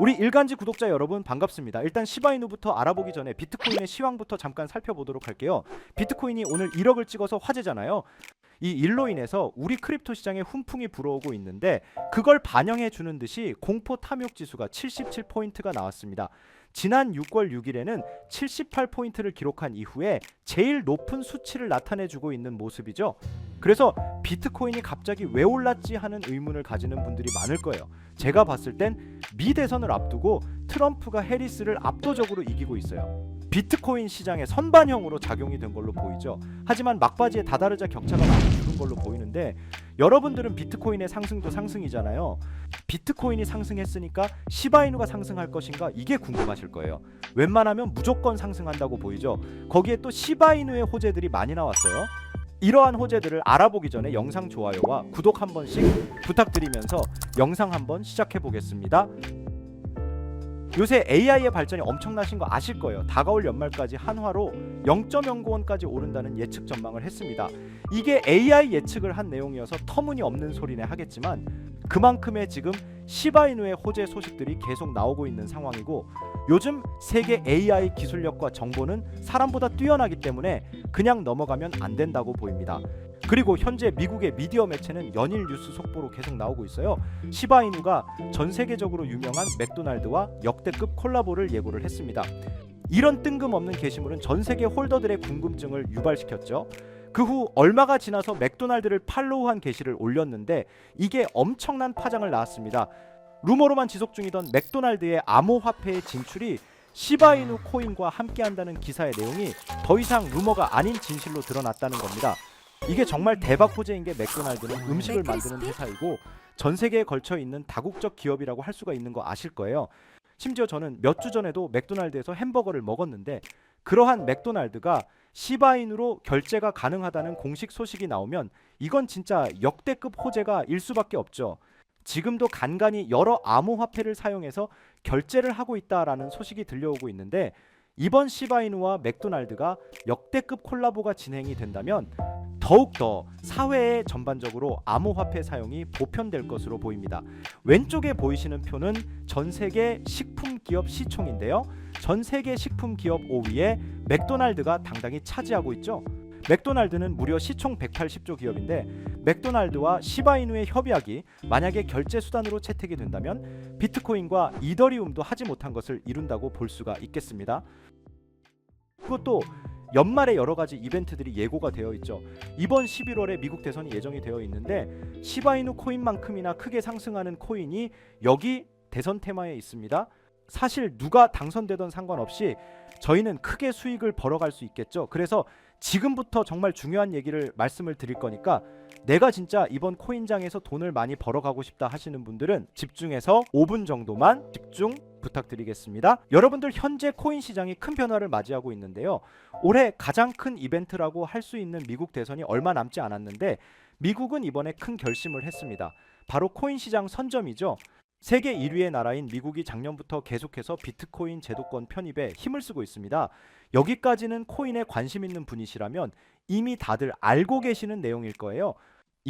우리 일간지 구독자 여러분 반갑습니다. 일단 시바이누부터 알아보기 전에 비트코인의 시황부터 잠깐 살펴보도록 할게요. 비트코인이 오늘 1억을 찍어서 화제잖아요. 이 일로 인해서 우리 크립토 시장에 훈풍이 불어오고 있는데 그걸 반영해 주는 듯이 공포 탐욕 지수가 77포인트가 나왔습니다. 지난 6월 6일에는 78포인트를 기록한 이후에 제일 높은 수치를 나타내 주고 있는 모습이죠. 그래서 비트코인이 갑자기 왜 올랐지 하는 의문을 가지는 분들이 많을 거예요. 제가 봤을 땐 미 대선을 앞두고 트럼프가 해리스를 압도적으로 이기고 있어요. 비트코인 시장의 선반영으로 작용이 된 걸로 보이죠. 하지만 막바지에 다다르자 격차가 많이 줄은 걸로 보이는데 여러분들은 비트코인의 상승도 상승이잖아요. 비트코인이 상승했으니까 시바이누가 상승할 것인가 이게 궁금하실 거예요. 웬만하면 무조건 상승한다고 보이죠. 거기에 또 시바이누의 호재들이 많이 나왔어요. 이러한 호재들을 알아보기 전에 영상 좋아요와 구독 한 번씩 부탁드리면서 영상 한번 시작해 보겠습니다. 요새 AI의 발전이 엄청나신 거 아실 거예요. 다가올 연말까지 한화로 0.09원까지 오른다는 예측 전망을 했습니다. 이게 AI 예측을 한 내용이어서 터무니없는 소리네 하겠지만 그만큼의 지금 시바이누의 호재 소식들이 계속 나오고 있는 상황이고 요즘 세계 AI 기술력과 정보는 사람보다 뛰어나기 때문에 그냥 넘어가면 안 된다고 보입니다. 그리고 현재 미국의 미디어 매체는 연일 뉴스 속보로 계속 나오고 있어요. 시바이누가 전 세계적으로 유명한 맥도날드와 역대급 콜라보를 예고를 했습니다. 이런 뜬금없는 게시물은 전 세계 홀더들의 궁금증을 유발시켰죠. 그 후 얼마가 지나서 맥도날드를 팔로우한 게시를 올렸는데 이게 엄청난 파장을 낳았습니다. 루머로만 지속 중이던 맥도날드의 암호화폐의 진출이 시바이누 코인과 함께한다는 기사의 내용이 더 이상 루머가 아닌 진실로 드러났다는 겁니다. 이게 정말 대박 호재인 게 맥도날드는 음식을 만드는 회사이고 전 세계에 걸쳐 있는 다국적 기업이라고 할 수가 있는 거 아실 거예요. 심지어 저는 몇 주 전에도 맥도날드에서 햄버거를 먹었는데 그러한 맥도날드가 시바인으로 결제가 가능하다는 공식 소식이 나오면 이건 진짜 역대급 호재가 일 수밖에 없죠. 지금도 간간히 여러 암호화폐를 사용해서 결제를 하고 있다라는 소식이 들려오고 있는데 이번 시바이누와 맥도날드가 역대급 콜라보가 진행이 된다면 더욱더 사회에 전반적으로 암호화폐 사용이 보편될 것으로 보입니다. 왼쪽에 보이시는 표는 전 세계 식품 기업 시총인데요. 전 세계 식품 기업 5위에 맥도날드가 당당히 차지하고 있죠. 맥도날드는 무려 시총 180조 기업인데 맥도날드와 시바이누의 협약이 만약에 결제 수단으로 채택이 된다면 비트코인과 이더리움도 하지 못한 것을 이룬다고 볼 수가 있겠습니다. 그것도 연말에 여러 가지 이벤트들이 예고가 되어 있죠. 이번 11월에 미국 대선이 예정이 되어 있는데 시바이누 코인만큼이나 크게 상승하는 코인이 여기 대선 테마에 있습니다. 사실 누가 당선되던 상관없이 저희는 크게 수익을 벌어갈 수 있겠죠. 그래서 지금부터 정말 중요한 얘기를 말씀을 드릴 거니까 내가 진짜 이번 코인장에서 돈을 많이 벌어가고 싶다 하시는 분들은 집중해서 5분 정도만 집중 부탁드리겠습니다. 여러분들 현재 코인 시장이 큰 변화를 맞이하고 있는데요. 올해 가장 큰 이벤트라고 할 수 있는 미국 대선이 얼마 남지 않았는데 미국은 이번에 큰 결심을 했습니다. 바로 코인 시장 선점이죠. 세계 1위의 나라인 미국이 작년부터 계속해서 비트코인 제도권 편입에 힘을 쓰고 있습니다. 여기까지는 코인에 관심 있는 분이시라면 이미 다들 알고 계시는 내용일 거예요.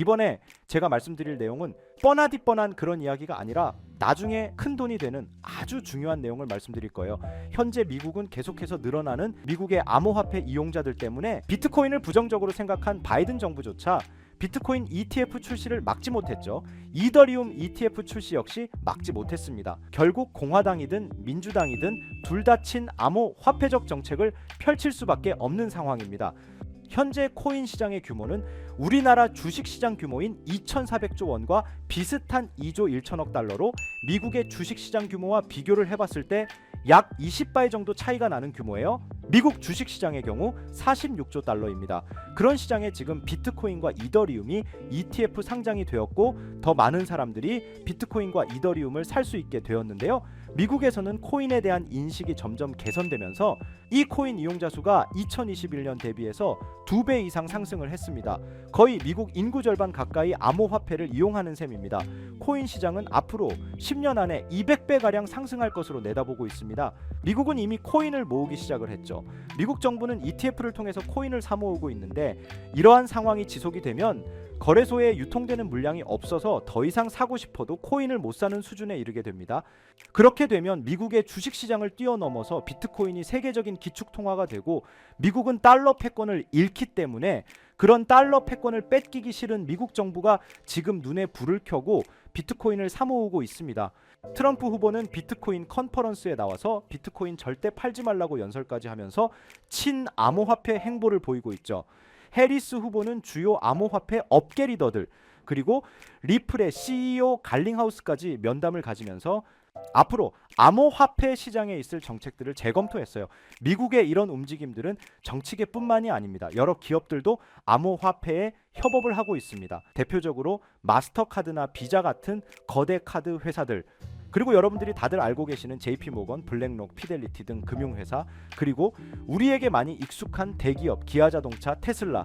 이번에 제가 말씀드릴 내용은 뻔하디 뻔한 그런 이야기가 아니라 나중에 큰 돈이 되는 아주 중요한 내용을 말씀드릴 거예요. 현재 미국은 계속해서 늘어나는 미국의 암호화폐 이용자들 때문에 비트코인을 부정적으로 생각한 바이든 정부조차 비트코인 ETF 출시를 막지 못했죠. 이더리움 ETF 출시 역시 막지 못했습니다. 결국 공화당이든 민주당이든 둘 다 친 암호 화폐적 정책을 펼칠 수밖에 없는 상황입니다. 현재 코인 시장의 규모는 우리나라 주식 시장 규모인 2,400조 원과 비슷한 2조 1천억 달러로 미국의 주식 시장 규모와 비교를 해봤을 때 약 20배 정도 차이가 나는 규모예요. 미국 주식 시장의 경우 46조 달러입니다. 그런 시장에 지금 비트코인과 이더리움이 ETF 상장이 되었고 더 많은 사람들이 비트코인과 이더리움을 살 수 있게 되었는데요. 미국에서는 코인에 대한 인식이 점점 개선되면서 이 코인 이용자 수가 2021년 대비해서 두 배 이상 상승을 했습니다. 거의 미국 인구 절반 가까이 암호화폐를 이용하는 셈입니다. 코인 시장은 앞으로 10년 안에 200배 가량 상승할 것으로 내다보고 있습니다. 미국은 이미 코인을 모으기 시작을 했죠. 미국 정부는 ETF를 통해서 코인을 사모으고 있는데 이러한 상황이 지속이 되면 거래소에 유통되는 물량이 없어서 더 이상 사고 싶어도 코인을 못 사는 수준에 이르게 됩니다. 그렇게 되면 미국의 주식 시장을 뛰어넘어서 비트코인이 세계적인 기축 통화가 되고 미국은 달러 패권을 잃기 때문에 그런 달러 패권을 뺏기기 싫은 미국 정부가 지금 눈에 불을 켜고 비트코인을 사모으고 있습니다. 트럼프 후보는 비트코인 컨퍼런스에 나와서 비트코인 절대 팔지 말라고 연설까지 하면서 친 암호화폐 행보를 보이고 있죠. 해리스 후보는 주요 암호화폐 업계 리더들 그리고 리플의 CEO 갈링하우스까지 면담을 가지면서 앞으로 암호화폐 시장에 있을 정책들을 재검토했어요. 미국의 이런 움직임들은 정치계뿐만이 아닙니다. 여러 기업들도 암호화폐에 협업을 하고 있습니다. 대표적으로 마스터카드나 비자 같은 거대 카드 회사들 그리고 여러분들이 다들 알고 계시는 JP 모건, 블랙록, 피델리티 등 금융회사 그리고 우리에게 많이 익숙한 대기업 기아자동차, 테슬라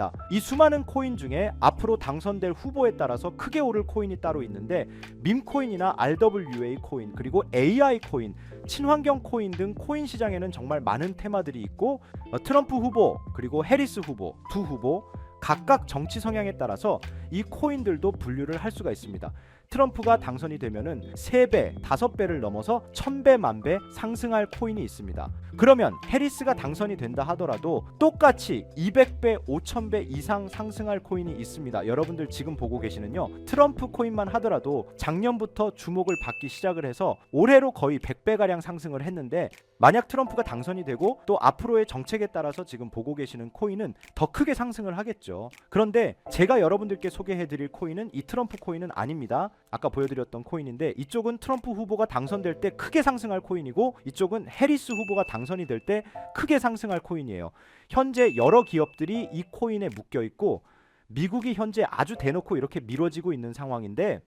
이 수많은 코인 중에 앞으로 당선될 후보에 따라서 크게 오를 코인이 따로 있는데 밈코인이나 RWA 코인 그리고 AI 코인, 친환경 코인 등 코인 시장에는 정말 많은 테마들이 있고 어, 트럼프 후보 그리고 해리스 후보 두 후보 각각 정치 성향에 따라서 이 코인들도 분류를 할 수가 있습니다. 트럼프가 당선이 되면은 3배, 5배를 넘어서 1000배, 만배 상승할 코인이 있습니다. 그러면 해리스가 당선이 된다 하더라도 똑같이 200배, 5000배 이상 상승할 코인이 있습니다. 여러분들 지금 보고 계시는요. 트럼프 코인만 하더라도 작년부터 주목을 받기 시작을 해서 올해로 거의 100배 가량 상승을 했는데 만약 트럼프가 당선이 되고 또 앞으로의 정책에 따라서 지금 보고 계시는 코인은 더 크게 상승을 하겠죠. 그런데 제가 여러분들께 소개해 드릴 코인은 이 트럼프 코인은 아닙니다. 아까 보여드렸던 코인인데 이쪽은 트럼프 후보가 당선될 때 크게 상승할 코인이고 이쪽은 해리스 후보가 당선이 될 때 크게 상승할 코인이에요. 현재 여러 기업들이 이 코인에 묶여 있고 미국이 현재 아주 대놓고 이렇게 미뤄지고 있는 상황인데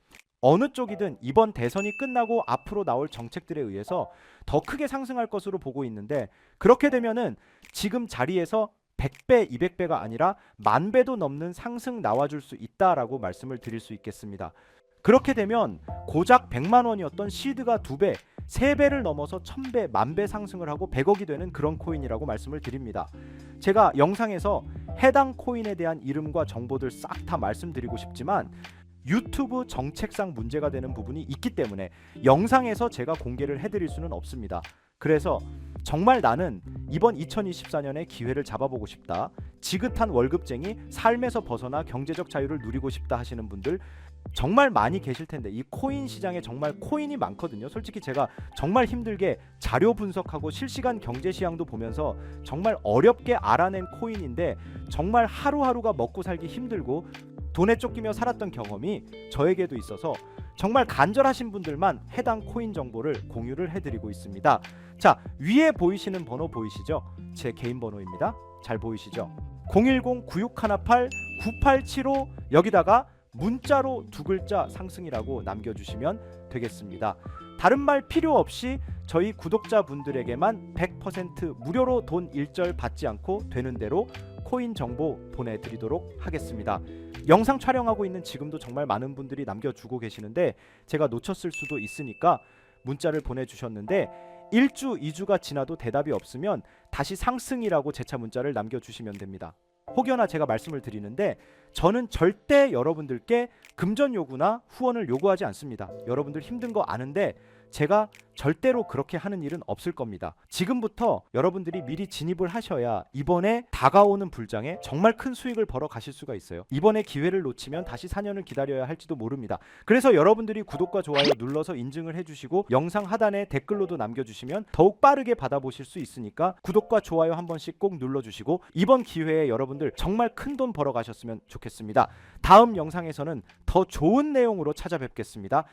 어느 쪽이든 이번 대선이 끝나고 앞으로 나올 정책들에 의해서 더 크게 상승할 것으로 보고 있는데 그렇게 되면은 지금 자리에서 100배, 200배가 아니라 만 배도 넘는 상승 나와줄 수 있다라고 말씀을 드릴 수 있겠습니다. 그렇게 되면 고작 100만 원이었던 시드가 2배, 3배를 넘어서 1000배, 만배 상승을 하고 100억이 되는 그런 코인이라고 말씀을 드립니다. 제가 영상에서 해당 코인에 대한 이름과 정보들 싹 다 말씀드리고 싶지만 유튜브 정책상 문제가 되는 부분이 있기 때문에 영상에서 제가 공개를 해드릴 수는 없습니다. 그래서 정말 나는 이번 2024년에 기회를 잡아보고 싶다. 지긋한 월급쟁이 삶에서 벗어나 경제적 자유를 누리고 싶다 하시는 분들 정말 많이 계실 텐데 이 코인 시장에 정말 코인이 많거든요. 솔직히 제가 정말 힘들게 자료 분석하고 실시간 경제 시황도 보면서 정말 어렵게 알아낸 코인인데 정말 하루하루가 먹고 살기 힘들고 돈에 쫓기며 살았던 경험이 저에게도 있어서 정말 간절하신 분들만 해당 코인 정보를 공유를 해드리고 있습니다. 자 위에 보이시는 번호 보이시죠? 제 개인 번호입니다. 잘 보이시죠? 010-9618-9875 여기다가 문자로 두 글자 상승이라고 남겨주시면 되겠습니다. 다른 말 필요 없이 저희 구독자분들에게만 100% 무료로 돈 일절 받지 않고 되는 대로 코인 정보 보내드리도록 하겠습니다. 영상 촬영하고 있는 지금도 정말 많은 분들이 남겨주고 계시는데 제가 놓쳤을 수도 있으니까 문자를 보내주셨는데 1주, 2주가 지나도 대답이 없으면 다시 상승이라고 재차 문자를 남겨주시면 됩니다. 혹여나 제가 말씀을 드리는데 저는 절대 여러분들께 금전 요구나 후원을 요구하지 않습니다. 여러분들 힘든 거 아는데 제가 절대로 그렇게 하는 일은 없을 겁니다. 지금부터 여러분들이 미리 진입을 하셔야 이번에 다가오는 불장에 정말 큰 수익을 벌어 가실 수가 있어요. 이번에 기회를 놓치면 다시 4년을 기다려야 할지도 모릅니다. 그래서 여러분들이 구독과 좋아요 눌러서 인증을 해주시고 영상 하단에 댓글로도 남겨주시면 더욱 빠르게 받아보실 수 있으니까 구독과 좋아요 한 번씩 꼭 눌러주시고 이번 기회에 여러분들 정말 큰 돈 벌어 가셨으면 좋겠습니다. 다음 영상에서는 더 좋은 내용으로 찾아뵙겠습니다.